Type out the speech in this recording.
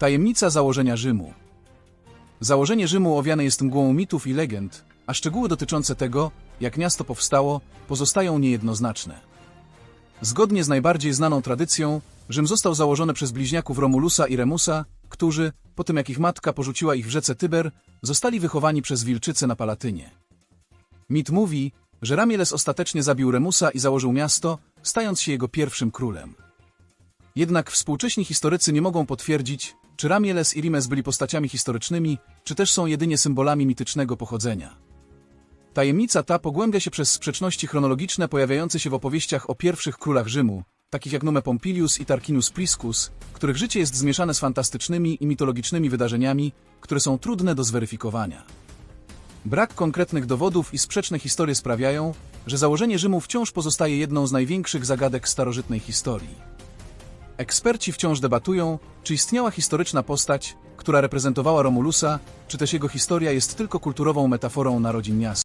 Tajemnica założenia Rzymu. Założenie Rzymu owiane jest mgłą mitów i legend, a szczegóły dotyczące tego, jak miasto powstało, pozostają niejednoznaczne. Zgodnie z najbardziej znaną tradycją, Rzym został założony przez bliźniaków Romulusa i Remusa, którzy, po tym jak ich matka porzuciła ich w rzece Tyber, zostali wychowani przez wilczycę na Palatynie. Mit mówi, że Ramieles ostatecznie zabił Remusa i założył miasto, stając się jego pierwszym królem. Jednak współcześni historycy nie mogą potwierdzić, czy Ramieles i Rimes byli postaciami historycznymi, czy też są jedynie symbolami mitycznego pochodzenia. Tajemnica ta pogłębia się przez sprzeczności chronologiczne pojawiające się w opowieściach o pierwszych królach Rzymu, takich jak Nume Pompilius i Tarquinius Priscus, których życie jest zmieszane z fantastycznymi i mitologicznymi wydarzeniami, które są trudne do zweryfikowania. Brak konkretnych dowodów i sprzeczne historie sprawiają, że założenie Rzymu wciąż pozostaje jedną z największych zagadek starożytnej historii. Eksperci wciąż debatują, czy istniała historyczna postać, która reprezentowała Romulusa, czy też jego historia jest tylko kulturową metaforą narodzin miasta.